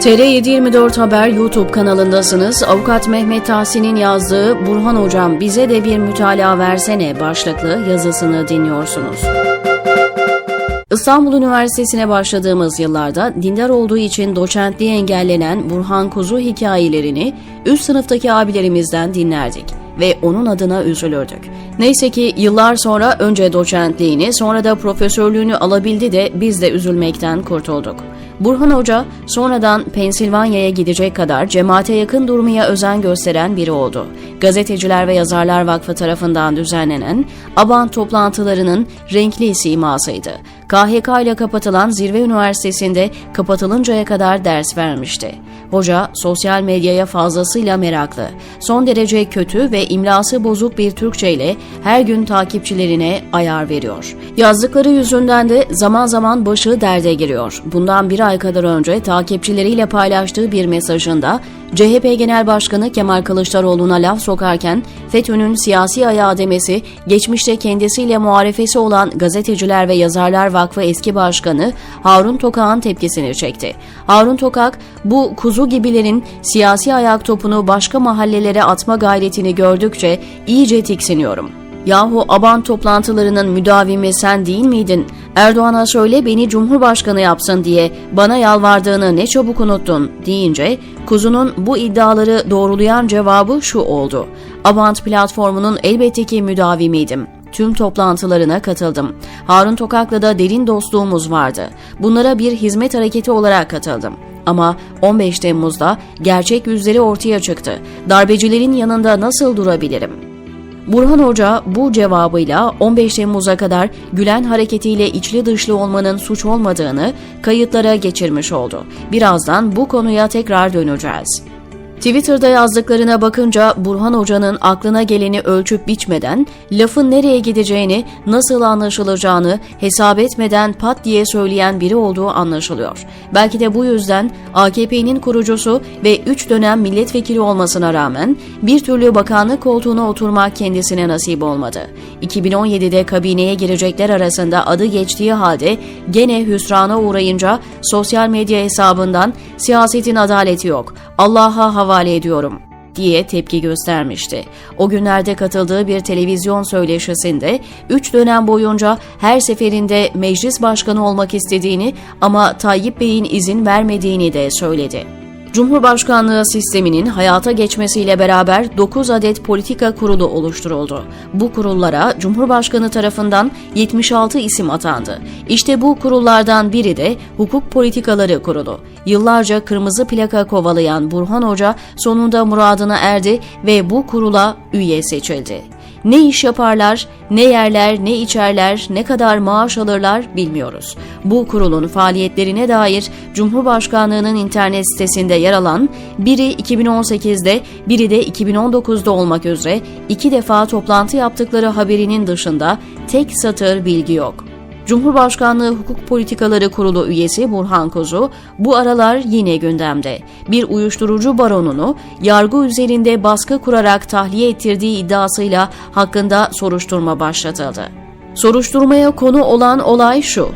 TR724 Haber YouTube kanalındasınız. Avukat Mehmet Tahsin'in yazdığı Burhan Hocam bize de bir mütalaa versene başlıklı yazısını dinliyorsunuz. İstanbul Üniversitesi'ne başladığımız yıllarda dindar olduğu için doçentliğe engellenen Burhan Kuzu hikayelerini üst sınıftaki abilerimizden dinlerdik ve onun adına üzülürdük. Neyse ki yıllar sonra önce doçentliğini sonra da profesörlüğünü alabildi de biz de üzülmekten kurtulduk. Burhan Hoca sonradan Pensilvanya'ya gidecek kadar cemaate yakın durmaya özen gösteren biri oldu. Gazeteciler ve Yazarlar Vakfı tarafından düzenlenen ABAN toplantılarının renkli simasıydı. KHK ile kapatılan Zirve Üniversitesi'nde kapatılıncaya kadar ders vermişti. Hoca sosyal medyaya fazlasıyla meraklı. Son derece kötü ve imlası bozuk bir Türkçe ile her gün takipçilerine ayar veriyor. Yazdıkları yüzünden de zaman zaman başı derde giriyor. Bundan bir ay kadar önce takipçileriyle paylaştığı bir mesajında CHP Genel Başkanı Kemal Kılıçdaroğlu'na laf sokarken FETÖ'nün siyasi ayağı demesi geçmişte kendisiyle muharefesi olan Gazeteciler ve Yazarlar Vakfı eski başkanı Harun Tokak'ın tepkisini çekti. Harun Tokak bu kuzu gibilerin siyasi ayak topunu başka mahallelere atma gayretini gördükçe iyice tiksiniyorum. Yahu aban toplantılarının müdavimi sen değil miydin? Erdoğan'a söyle beni cumhurbaşkanı yapsın diye bana yalvardığını ne çabuk unuttun deyince Kuzu'nun bu iddiaları doğrulayan cevabı şu oldu. Abant platformunun elbette ki müdavimiydim. Tüm toplantılarına katıldım. Harun Tokak'la da derin dostluğumuz vardı. Bunlara bir hizmet hareketi olarak katıldım. Ama 15 Temmuz'da gerçek yüzleri ortaya çıktı. Darbecilerin yanında nasıl durabilirim? Burhan Hoca bu cevabıyla 15 Temmuz'a kadar Gülen hareketiyle içli dışlı olmanın suç olmadığını kayıtlara geçirmiş oldu. Birazdan bu konuya tekrar döneceğiz. Twitter'da yazdıklarına bakınca Burhan Hoca'nın aklına geleni ölçüp biçmeden, lafın nereye gideceğini, nasıl anlaşılacağını hesap etmeden pat diye söyleyen biri olduğu anlaşılıyor. Belki de bu yüzden AKP'nin kurucusu ve 3 dönem milletvekili olmasına rağmen bir türlü bakanlık koltuğuna oturmak kendisine nasip olmadı. 2017'de kabineye girecekler arasında adı geçtiği halde gene hüsrana uğrayınca sosyal medya hesabından siyasetin adaleti yok, Allah'a havale ediyorum diye tepki göstermişti. O günlerde katıldığı bir televizyon söyleşisinde 3 dönem boyunca her seferinde meclis başkanı olmak istediğini ama Tayyip Bey'in izin vermediğini de söyledi. Cumhurbaşkanlığı sisteminin hayata geçmesiyle beraber 9 adet politika kurulu oluşturuldu. Bu kurullara Cumhurbaşkanı tarafından 76 isim atandı. İşte bu kurullardan biri de Hukuk Politikaları Kurulu. Yıllarca kırmızı plaka kovalayan Burhan Hoca sonunda muradına erdi ve bu kurula üye seçildi. Ne iş yaparlar, ne yerler, ne içerler, ne kadar maaş alırlar bilmiyoruz. Bu kurulun faaliyetlerine dair Cumhurbaşkanlığının internet sitesinde yer alan biri 2018'de, biri de 2019'da olmak üzere iki defa toplantı yaptıkları haberinin dışında tek satır bilgi yok. Cumhurbaşkanlığı Hukuk Politikaları Kurulu üyesi Burhan Kuzu bu aralar yine gündemde. Bir uyuşturucu baronunu yargı üzerinde baskı kurarak tahliye ettirdiği iddiasıyla hakkında soruşturma başlatıldı. Soruşturmaya konu olan olay şu.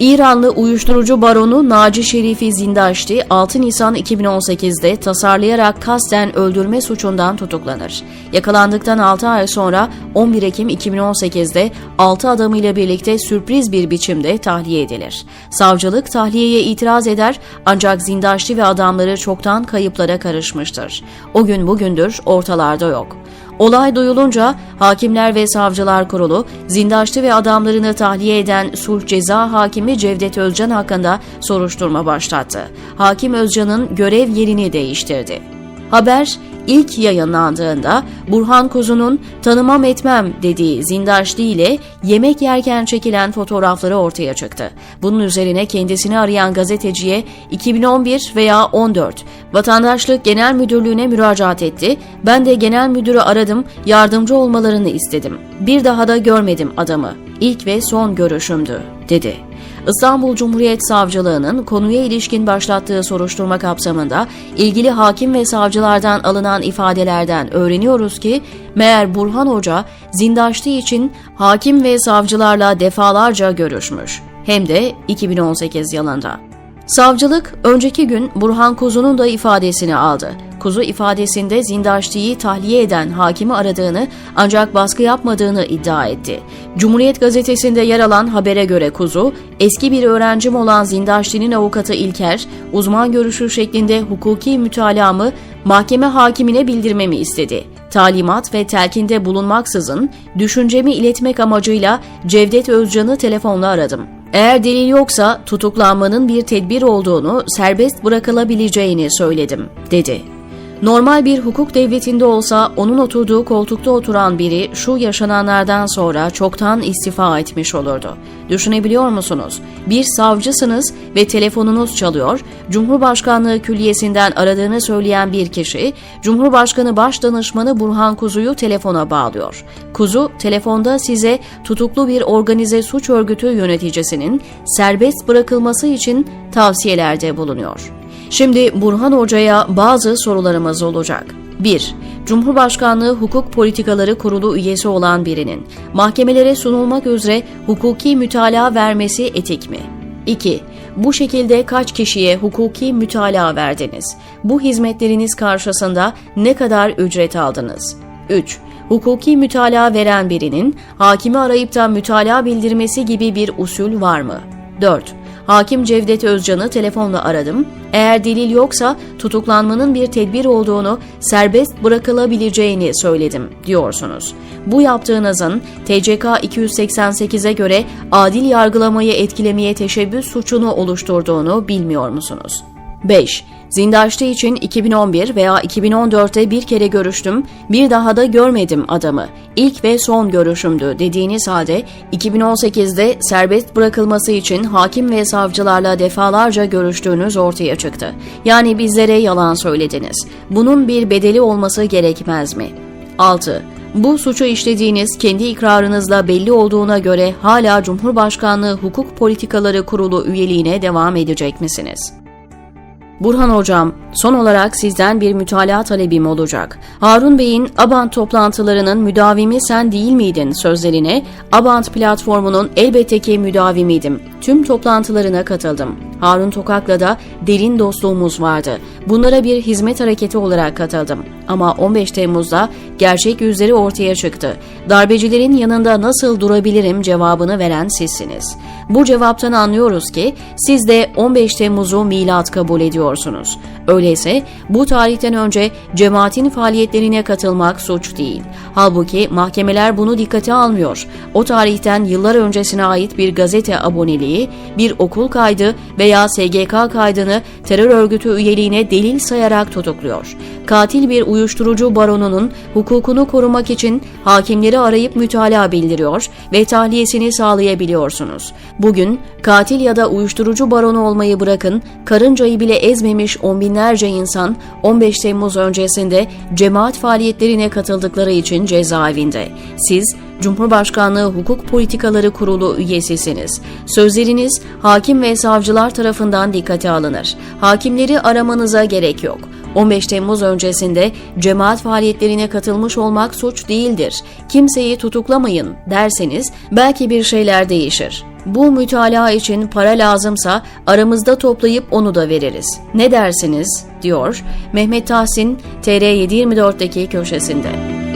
İranlı uyuşturucu baronu Naci Şerifi Zindaşti 6 Nisan 2018'de tasarlayarak kasten öldürme suçundan tutuklanır. Yakalandıktan 6 ay sonra 11 Ekim 2018'de 6 adamıyla birlikte sürpriz bir biçimde tahliye edilir. Savcılık tahliyeye itiraz eder ancak Zindaşti ve adamları çoktan kayıplara karışmıştır. O gün bugündür ortalarda yok. Olay duyulunca Hakimler ve Savcılar Kurulu, Zindaşlı ve adamlarını tahliye eden sulh ceza hakimi Cevdet Özcan hakkında soruşturma başlattı. Hakim Özcan'ın görev yerini değiştirdi. Haber ilk yayınlandığında Burhan Kuzu'nun tanımam etmem dediği Zindaşlı ile yemek yerken çekilen fotoğrafları ortaya çıktı. Bunun üzerine kendisini arayan gazeteciye 2011 veya 14 Vatandaşlık Genel Müdürlüğü'ne müracaat etti. Ben de genel müdürü aradım, yardımcı olmalarını istedim. Bir daha da görmedim adamı. ilk ve son görüşümdü, dedi. İstanbul Cumhuriyet Savcılığı'nın konuya ilişkin başlattığı soruşturma kapsamında ilgili hakim ve savcılardan alınan ifadelerden öğreniyoruz ki meğer Burhan Hoca zindaştı için hakim ve savcılarla defalarca görüşmüş. Hem de 2018 yılında. Savcılık önceki gün Burhan Kuzu'nun da ifadesini aldı. Kuzu ifadesinde Zindaşti'yi tahliye eden hakimi aradığını ancak baskı yapmadığını iddia etti. Cumhuriyet gazetesinde yer alan habere göre Kuzu, eski bir öğrencim olan Zindaşti'nin avukatı İlker, uzman görüşü şeklinde hukuki mütalaamı mahkeme hakimine bildirmemi istedi. Talimat ve telkinde bulunmaksızın düşüncemi iletmek amacıyla Cevdet Özcan'ı telefonla aradım. Eğer delil yoksa tutuklanmanın bir tedbir olduğunu, serbest bırakılabileceğini söyledim, dedi. Normal bir hukuk devletinde olsa onun oturduğu koltukta oturan biri şu yaşananlardan sonra çoktan istifa etmiş olurdu. Düşünebiliyor musunuz? Bir savcısınız ve telefonunuz çalıyor, Cumhurbaşkanlığı Külliyesi'nden aradığını söyleyen bir kişi, Cumhurbaşkanı Başdanışmanı Burhan Kuzu'yu telefona bağlıyor. Kuzu, telefonda size tutuklu bir organize suç örgütü yöneticisinin serbest bırakılması için tavsiyelerde bulunuyor. Şimdi Burhan Hoca'ya bazı sorularımız olacak. 1. Cumhurbaşkanlığı Hukuk Politikaları Kurulu üyesi olan birinin mahkemelere sunulmak üzere hukuki mütalaa vermesi etik mi? 2. Bu şekilde kaç kişiye hukuki mütalaa verdiniz? Bu hizmetleriniz karşısında ne kadar ücret aldınız? 3. Hukuki mütalaa veren birinin hakimi arayıp da mütalaa bildirmesi gibi bir usul var mı? 4. Hakim Cevdet Özcan'ı telefonla aradım. Eğer delil yoksa tutuklanmanın bir tedbir olduğunu, serbest bırakılabileceğini söyledim diyorsunuz. Bu yaptığınızın TCK 288'e göre adil yargılamayı etkilemeye teşebbüs suçunu oluşturduğunu bilmiyor musunuz? 5. Zindaştı için 2011 veya 2014'te bir kere görüştüm, bir daha da görmedim adamı. İlk ve son görüşümdü dediğiniz halde 2018'de serbest bırakılması için hakim ve savcılarla defalarca görüştüğünüz ortaya çıktı. Yani bizlere yalan söylediniz. Bunun bir bedeli olması gerekmez mi? 6. Bu suçu işlediğiniz kendi ikrarınızla belli olduğuna göre hala Cumhurbaşkanlığı Hukuk Politikaları Kurulu üyeliğine devam edecek misiniz? Burhan Hocam, son olarak sizden bir mütalaa talebim olacak. Harun Bey'in Abant toplantılarının müdavimi sen değil miydin sözlerine, Abant platformunun elbette ki müdavimiydim. Tüm toplantılarına katıldım. Harun Tokak'la da derin dostluğumuz vardı. Bunlara bir hizmet hareketi olarak katıldım. Ama 15 Temmuz'da gerçek yüzleri ortaya çıktı. Darbecilerin yanında nasıl durabilirim cevabını veren sizsiniz. Bu cevaptan anlıyoruz ki siz de 15 Temmuz'u milat kabul ediyorsunuz. Öyleyse bu tarihten önce cemaatin faaliyetlerine katılmak suç değil. Halbuki mahkemeler bunu dikkate almıyor. O tarihten yıllar öncesine ait bir gazete aboneliği, bir okul kaydı veya SGK kaydını terör örgütü üyeliğine delil sayarak tutukluyor. Katil bir uyuşturucu baronunun hukukunu korumak için hakimleri arayıp mütalaa bildiriyor ve tahliyesini sağlayabiliyorsunuz. Bugün katil ya da uyuşturucu baronu olmayı bırakın, karıncayı bile ezmemiş on binlerce insan 15 Temmuz öncesinde cemaat faaliyetlerine katıldıkları için cezaevinde. Siz Cumhurbaşkanlığı Hukuk Politikaları Kurulu üyesisiniz. Sözleriniz hakim ve savcılar tarafından dikkate alınır. Hakimleri aramanıza gerek yok. 15 Temmuz öncesinde cemaat faaliyetlerine katılmış olmak suç değildir. Kimseyi tutuklamayın derseniz belki bir şeyler değişir. Bu mütalaa için para lazımsa aramızda toplayıp onu da veririz. Ne dersiniz? diyor Mehmet Tahsin TR724'deki köşesinde.